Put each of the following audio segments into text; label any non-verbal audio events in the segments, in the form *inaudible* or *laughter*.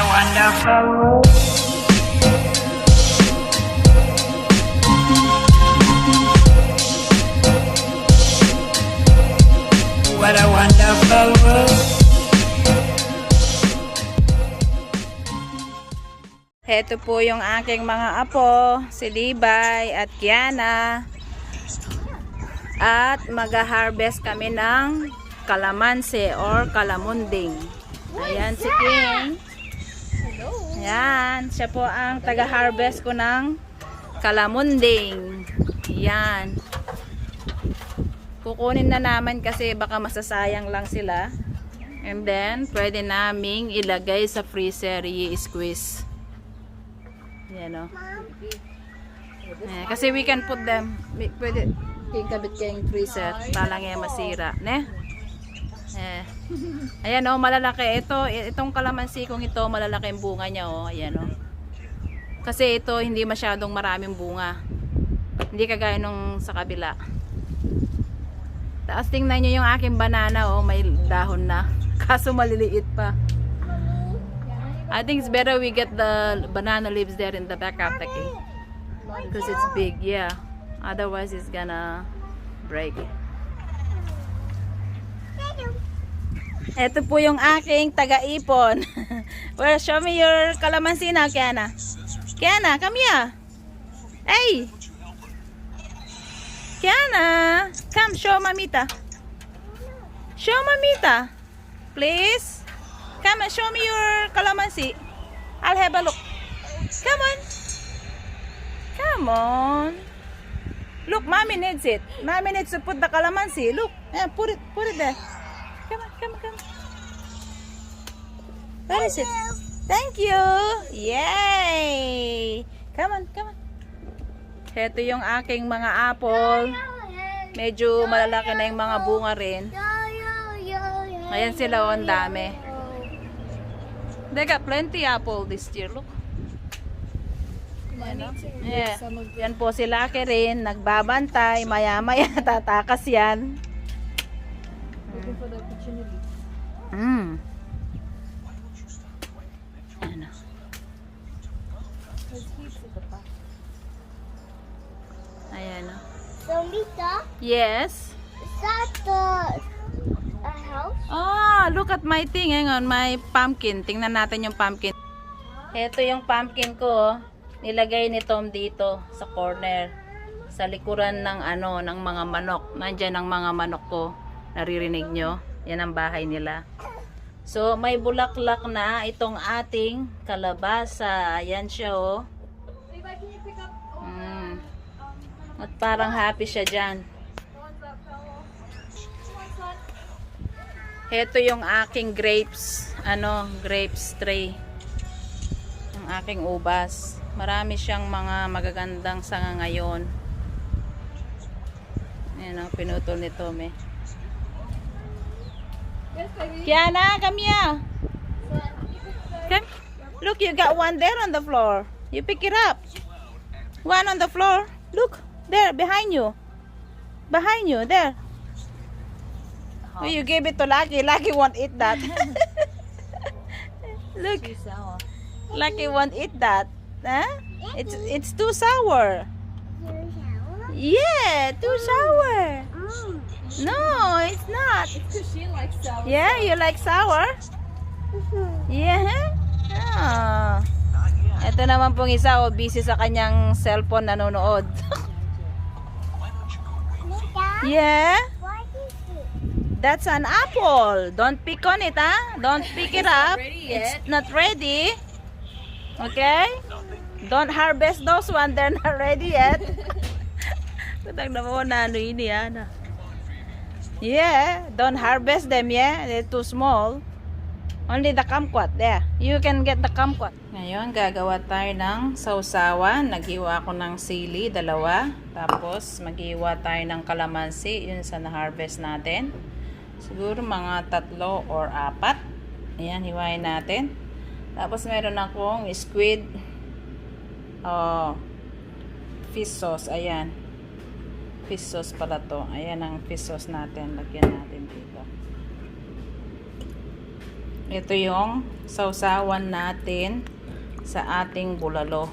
a wonderful world. What a wonderful world. Heto po yung aking mga apo, si Libay at Kiana. At mag-harvest kami ng kalamansi or kalamunding. Ayan si King. Ayan, siya po ang taga-harvest ko ng kalamunding. Ayan. Kukunin na naman kasi baka masasayang lang sila. And then, pwede naming ilagay sa freezer, i-squeeze. Yan o. Eh, kasi we can put them, we- pwede, kikabit kayong freezer, palang yan masira. Ne? Eh. Ayan o, malalaki. Ito, itong kalamansi kong ito, malalaki yung bunga niya o. Ayan o. Kasi ito, hindi masyadong maraming bunga. Hindi kagaya nung sa kabila. Tapos tingnan nyo yung aking banana oh, may dahon na. *laughs* Kaso maliliit pa. I think it's better we get the banana leaves there in the back of the cake. Because it's big, yeah. Otherwise it's gonna break. Ito po yung aking taga-ipon. *laughs* well, show me your calamansi now, Kiana. Kiana, come here. Hey! Kiana, come show Mamita. Show Mamita. Please. Come and show me your calamansi. I'll have a look. Come on. Come on. Look, mommy needs it. Mommy needs to put the calamansi. Look. Yeah, put it, put it there. Come on, come on, come on. Where is it? Thank you. Yay! Come on, come on. Ito yung aking mga apple. Medyo malalaki na yung mga bunga rin. Ayan sila, oh, ang dami. They got plenty apple this year. Look. Oh. Yeah. Yan po si Lucky rin. Nagbabantay. Maya-maya *laughs* tatakas yan. Mm. Yes. is that the a house? Ah, look at my thing. Hang on, my pumpkin. Tingnan natin yung pumpkin. Ito yung pumpkin ko. oh. Nilagay ni Tom dito sa corner. Sa likuran ng ano, ng mga manok. Nandiyan ang mga manok ko. Naririnig nyo? Yan ang bahay nila. So, may bulaklak na itong ating kalabasa. Ayan siya, oh. Mm. At parang happy siya dyan. Ito yung aking grapes, ano, grapes tray. Ang aking ubas. Marami siyang mga magagandang sanga ngayon. Ayan ang pinutol ni Tome. Kiana, come here. Come. Look, you got one there on the floor. You pick it up. One on the floor. Look, there, behind you. Behind you, there. Oh, you gave it to Lucky. Lucky won't eat that. *laughs* Look. Lucky won't eat that. Huh? It's it's too sour. Yeah, too sour. No, it's not. Yeah, you like sour? Yeah. Ah. Ito naman pong isa, oh, busy sa kanyang cellphone nanonood. *laughs* Yeah. That's an apple. Don't pick on it, huh? Don't *laughs* pick it up. It's not ready. Okay? Don't harvest those one. They're not ready yet. *laughs* Kutang na ano ini ano. Yeah, don't harvest them, yeah? They're too small. Only the kumquat, there. You can get the kumquat. Ngayon, gagawa tayo ng sausawan. Naghiwa ako ng sili, dalawa. Tapos, maghiwa tayo ng kalamansi, yun sa na-harvest natin. Siguro mga tatlo or apat. Ayan, hiwain natin. Tapos, meron akong squid. Oh, fish sauce. Ayan. Fish sauce pala to. Ayan ang fish sauce natin. Lagyan natin dito. Ito yung sausawan natin sa ating bulalo.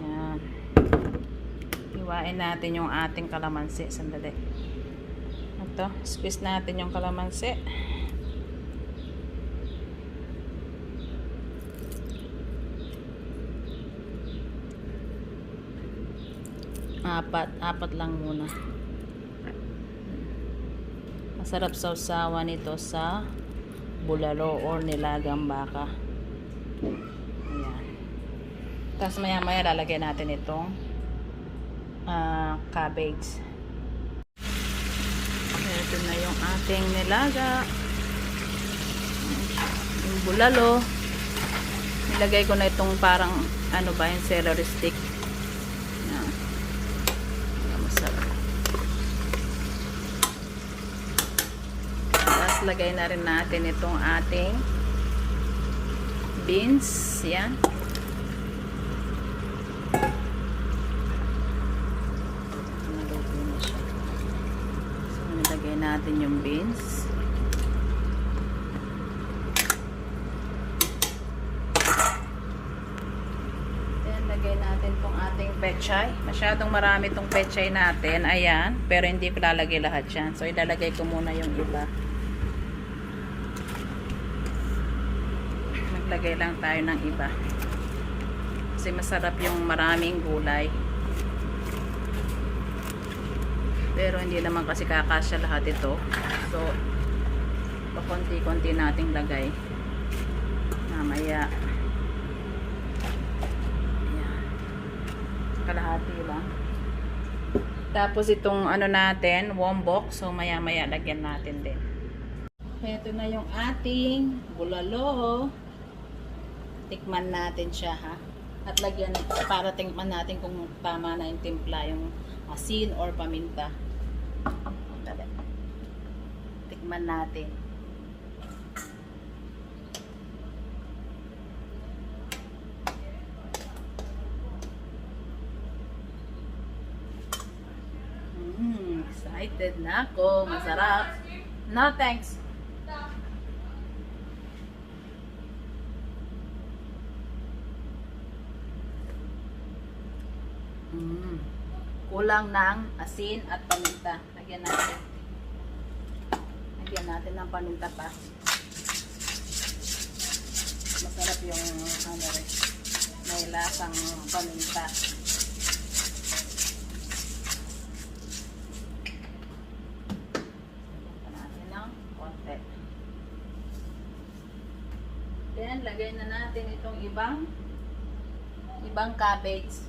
Yan. Iwain natin yung ating kalamansi. Sandali. Ito, squeeze natin yung kalamansi. Apat, apat lang muna. Masarap sausawa nito sa bulalo or nilagang baka. Ayan. Tapos maya maya lalagyan natin itong ah, cabbage. Ito na yung ating nilaga. Yung bulalo. Nilagay ko na itong parang ano ba yung celery stick. Ayan, Masarap. Tapos lagay na rin natin itong ating beans. Yan. Naluto na siya. So, nilagay natin yung beans. Then, lagay natin tong ating pechay. Masyadong marami tong pechay natin. Ayan. Pero hindi ko lalagay lahat yan. So, ilalagay ko muna yung iba. Naglagay lang tayo ng iba. Kasi masarap yung maraming gulay. Pero hindi naman kasi kakasya lahat ito. So, pakonti-konti nating lagay. Mamaya. Ayan. Kalahati lang. Tapos itong ano natin, wombok. So, maya-maya lagyan natin din. Ito na yung ating bulalo. Tikman natin siya ha. At lagyan para tingnan natin kung tama na yung timpla, yung asin or paminta. Dali. Tikman natin. Mm, excited na ako. Masarap. No, thanks. Mm. Kulang ng asin at paminta. Lagyan natin. Lagyan natin ng paminta pa. Masarap yung ano rin. May lasang paminta. Then, lagay na natin itong ibang ibang cabbage.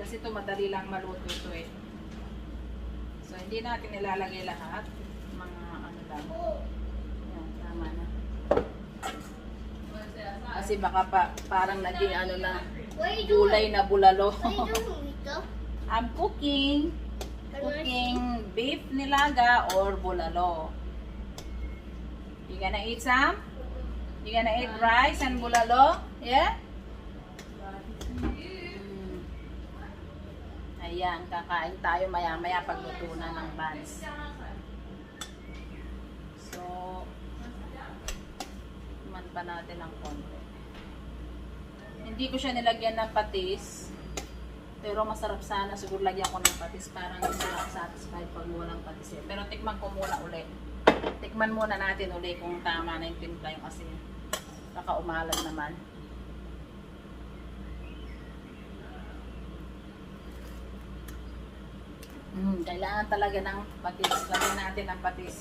Kasi ito madali lang maluto ito eh. So hindi natin nilalagay lahat. Mga ano lang. Yan, tama na. Kasi baka pa, parang naging ano na gulay na bulalo. *laughs* I'm cooking. Cooking beef nilaga or bulalo. You gonna eat some? You gonna eat rice and bulalo? Yeah? Mm. Ayan, kakain tayo maya-maya pagluto na ng buns. So, man pa natin ng konti. Hindi ko siya nilagyan ng patis. Pero masarap sana. Siguro lagyan ko ng patis. Parang hindi ako satisfied pag walang patis. eh. Pero tikman ko muna ulit. Tikman muna natin ulit kung tama na yung timpla yung asin. Baka umalag naman. Mm, kailangan talaga ng patis. Lagyan natin ng patis.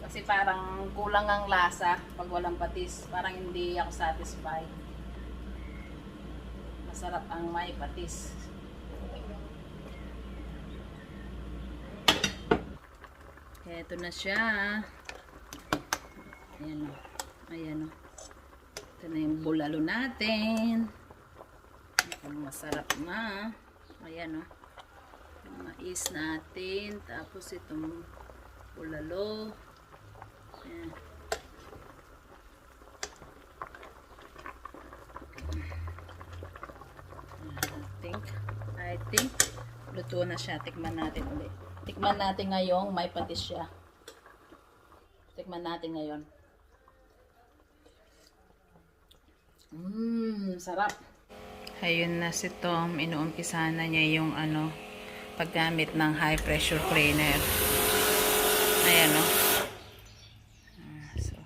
Kasi parang kulang ang lasa pag walang patis. Parang hindi ako satisfied. Masarap ang may patis. Eto na siya. Ayan o. Ayan o. Ito na yung bulalo natin. Ang masarap na. Ayan o. Mais natin. Tapos itong bulalo. Ayan. I think, I think Luto na siya. Tikman natin ulit. Tikman natin ngayong may patis siya. Tikman natin ngayon. Mmm, sarap. Ayun na si Tom. Inuumpisa na niya yung ano, paggamit ng high pressure cleaner. Ayan o. Ah, so.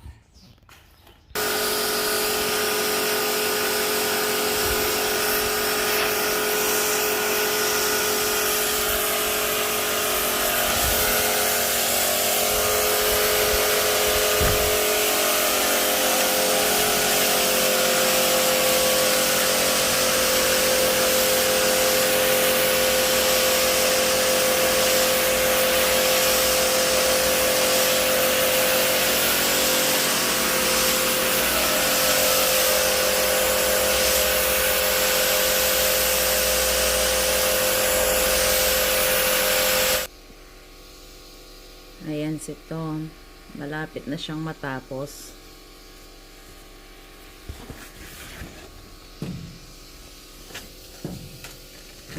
Si Tom. Malapit na siyang matapos.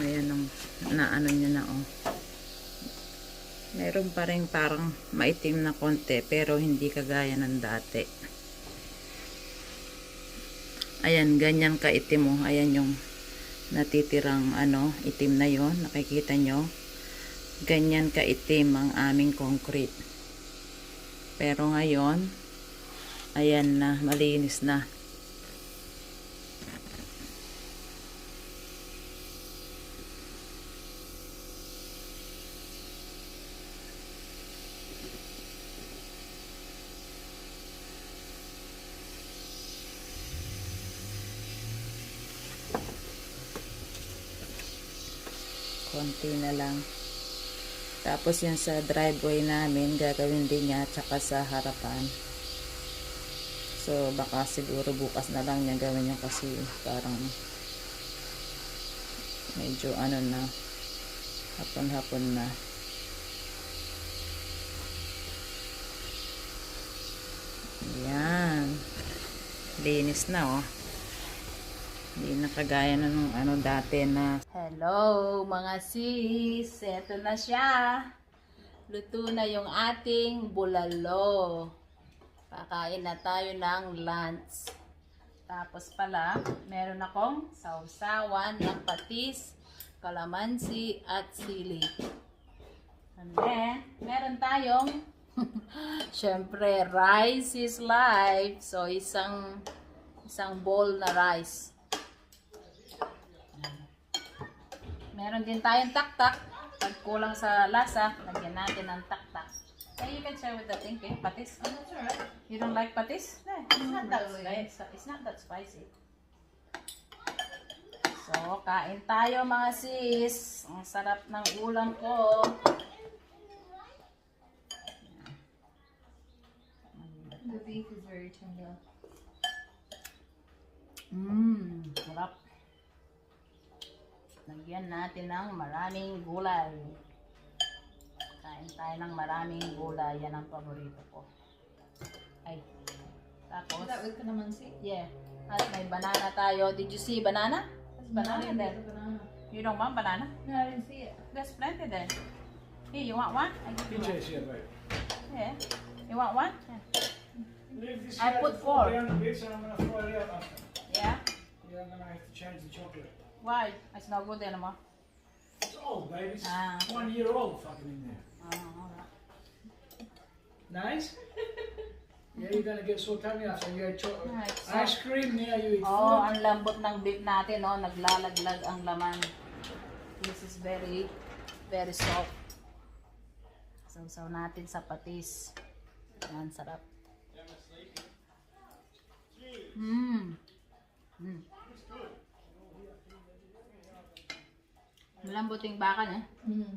Ayan ang naano niya na oh. Meron pa rin parang maitim na konti pero hindi kagaya ng dati. Ayan, ganyan kaitim. Oh. Ayan yung natitirang ano, itim na yon Nakikita nyo? ganyan kaitim ang aming concrete. Pero ngayon, ayan na, malinis na. Konti na lang. Tapos yan sa driveway namin, gagawin din niya tsaka sa harapan. So, baka siguro bukas na lang niya gawin niya kasi parang medyo ano na, hapon-hapon na. Yan. Linis na oh. Hindi na kagaya na nung ano dati na. Hello mga sis! Eto na siya. Luto na yung ating bulalo. Kakain na tayo ng lunch. Tapos pala, meron akong sausawan ng patis, kalamansi at sili. And then, meron tayong *laughs* Siyempre, rice is life. So, isang isang bowl na rice. Meron din tayong taktak. Pag kulang sa lasa, lagyan natin ng taktak. Okay, you can share with the thing, okay? Patis. Oh, that's alright. You don't like patis? No, it's not that spicy. It's not that spicy. So, kain tayo mga sis. Ang sarap ng ulam ko. The beef is very tender. Mmm, sarap. Lagyan natin ng maraming gulay. Kain tayo ng maraming gulay. Yan ang paborito ko. Ay. Tapos, Is that with calamansi? yeah. At may banana tayo. Did you see banana? There's banana there. banana. You don't want banana? No, I didn't see it. There's plenty there. Here, you want one? I give you one. Mate. Yeah. You want one? Yeah. I put four. Yeah? Yeah, I'm gonna have to change the chocolate. Why? It's not good anymore. It's old, baby. It's Ah. one year old fucking in there. Oh, alright. Nice? *laughs* yeah, you're gonna get so tummy after you chocolate. Right, so- Ice cream, now you eat Oh, food. ang lambot ng beef natin, oh, naglalaglag ang laman. This is very, very soft. Sausaw natin sa patis. Yan, sarap. Mmm. Mm. Malambot yung baka niya. Mm.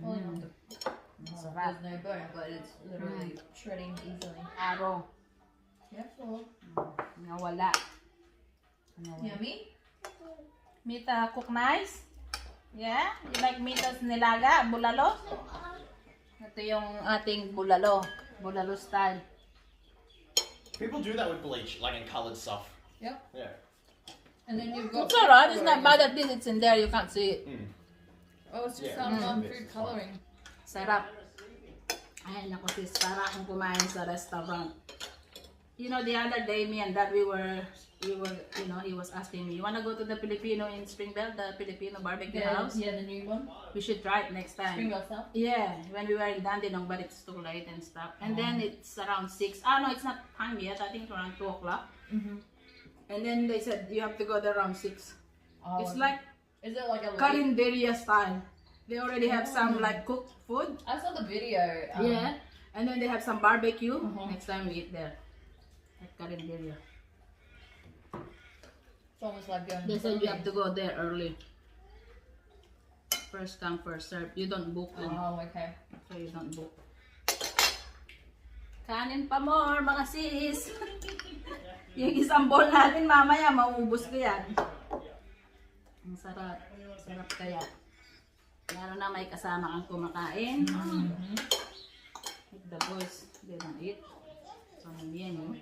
Oh, no. Sarap. There's no bone, but it's literally shredding easily. Araw. Careful. Nawala. Nawala. Yummy? Mita cook nice? Yeah? You like Mita's nilaga, bulalo? Ito yung ating bulalo. Bulalo style. People do that with bleach, like in coloured stuff. Yep. Yeah. And then you've got. It's alright. It's not bad at this. It's in there. You can't see it. Oh, it's just um, um, food coloring. Sarap. Ay, naku sis, para akong kumain sa restaurant. You know, the other day, me and Dad, we were, we were, you know, he was asking me, you wanna go to the Filipino in Springville, the Filipino barbecue Yeah, house? yeah, the new one. We should try it next time. Springville stuff. Yeah, when we were in Dandenong, but it's too late and stuff. And then it's around 6. Ah, no, it's not time yet. I think it's around 2 o'clock. Mm-hmm. And then they said, you have to go there around 6. Oh, It's like Is it like a? Carinderia style. They already have some like cooked food. I saw the video. Um, Yeah. And then they have some barbecue. Uh-huh. Next time we eat there. At Carinderia. It's almost like going. They said you have to go there early. First come, first serve. You don't book them. Oh, okay. So you don't book. Kanin pa more, mga sis. *laughs* yung isang bowl natin mamaya, maubos ko yan. Ang sarap. Sarap kaya. Lalo na may kasama kang kumakain. If the boys, they don't eat. So, yan yun.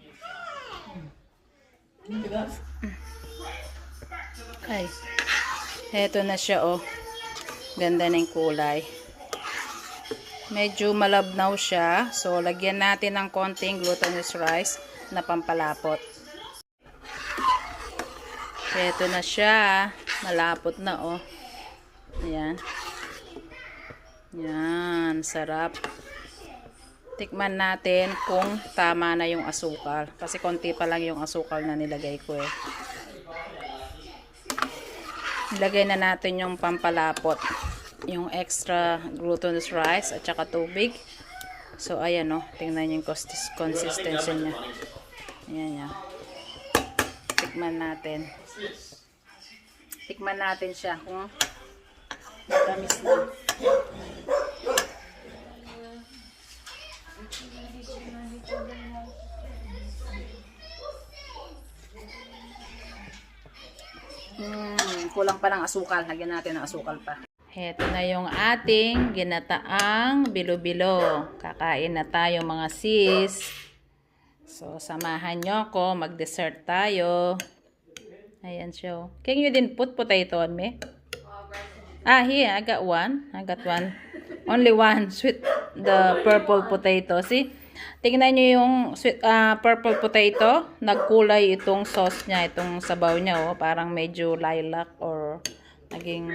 Ay. Heto na siya, oh. Ganda ng kulay. Medyo malabnaw siya. So, lagyan natin ng konting glutinous rice na pampalapot. Ito na siya. Malapot na, oh. Ayan. Yan. Sarap. Tikman natin kung tama na yung asukal. Kasi konti pa lang yung asukal na nilagay ko, eh. Ilagay na natin yung pampalapot. Yung extra glutinous rice at saka tubig. So, ayan o. tingnan yung consist- consistency niya. Ayan yan. Tikman natin. Tikman natin siya kung matamis na. Hmm, kulang pa ng asukal. Lagyan natin ng asukal pa. Heto na yung ating ginataang bilo-bilo. Kakain na tayo mga sis. So, samahan nyo ako. Mag-dessert tayo. Ayan siya. oh. Can you din put potato on me? Ah, here. I got one. I got one. Only one. Sweet. The purple potato. See? Tingnan nyo yung sweet, ah, purple potato. Nagkulay itong sauce niya. Itong sabaw niya. Oh. Parang medyo lilac or naging...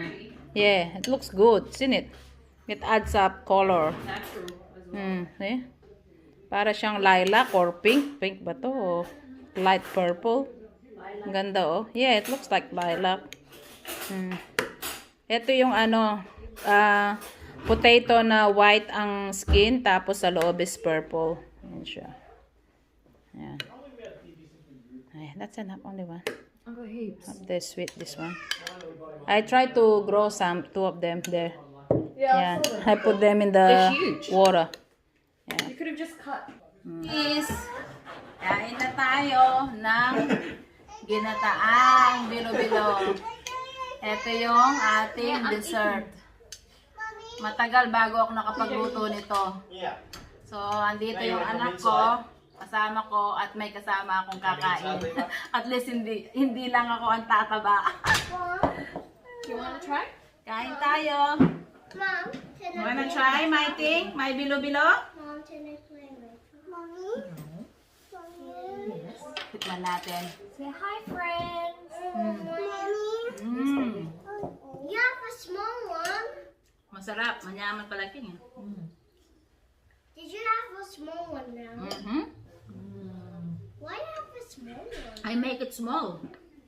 Yeah, it looks good. Isn't it? It adds up color. Hmm, see? Para siyang lilac or pink. Pink ba to? Light purple. Ganda oh. Yeah, it looks like lilac. Hmm. Ito yung ano, ah, potato na white ang skin, tapos sa loob is purple. Ayan siya. Ayan. Ayan, that's enough. Only one. I got heaps. Have the sweet, this one. I try to grow some, two of them there. Yeah. Yeah, I put them in the They're huge. water. You could have just cut. Is, kain na tayo ng ginataang bilo-bilo. Ito yung ating dessert. Matagal bago ako nakapagluto nito. So, andito yung anak ko, kasama ko, at may kasama akong kakain. *laughs* At least hindi hindi lang ako ang tataba. *laughs* You want to try? Kain tayo. Mom, can I Wanna try my thing? My bilo-bilo? Mom, can I play with Mommy? Mommy? Tikman natin. Say hi, friends. Mommy? Mm. You have a small one. Masarap. Manyaman pala king. Did you have a small one now? Mm-hmm. Why you have a small one? I make it small.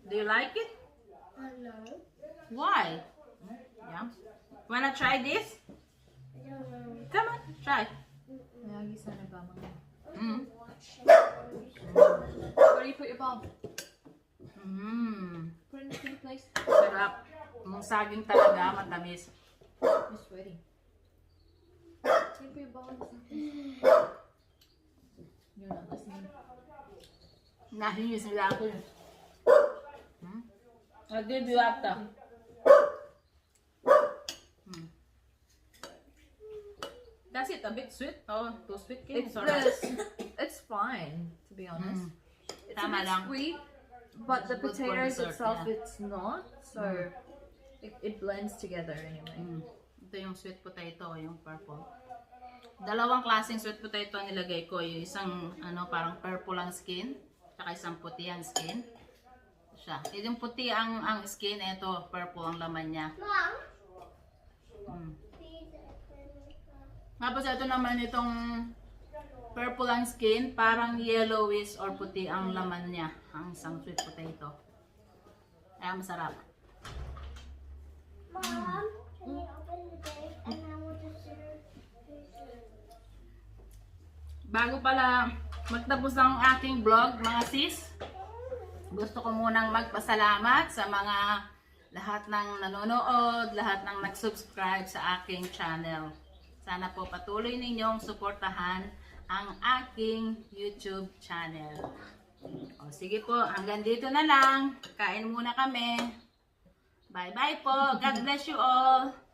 Do you like it? No. Why? Yeah. Wanna try this? Come on, try. Mm. Where do you put your bowl? Mm. Put it in the same place. Sarap. Yung saging talaga, matamis. You're sweaty. Can you put your place? You're not listening. Nasinis nila ako. Hmm? I'll give you after. Hmm. That's it, a bit sweet. Oh, too sweet. It's Sorry. this. It's fine, to be honest. It's Tama a bit lang. sweet, But the Good potatoes dessert, itself, yeah. it's not. So it, it blends together anyway. Mm. Ito yung sweet potato, yung purple. Dalawang klaseng sweet potato nilagay ko. Yung isang ano parang purple ang skin, tsaka isang puti ang skin. Siya. Yung puti ang ang skin, ito purple ang laman niya. Mom, Mm. uh, Tapos ito naman itong purple ang skin, parang yellowish or puti ang laman niya, ang isang sweet potato. Kaya masarap. Mom, can you open the bag and I want to serve Bago pala magtapos ang aking vlog, mga sis, gusto ko munang magpasalamat sa mga lahat ng nanonood, lahat ng nag-subscribe sa aking channel. Sana po patuloy ninyong suportahan ang aking YouTube channel. O sige po, hanggang dito na lang. Kain muna kami. Bye-bye po. God bless you all.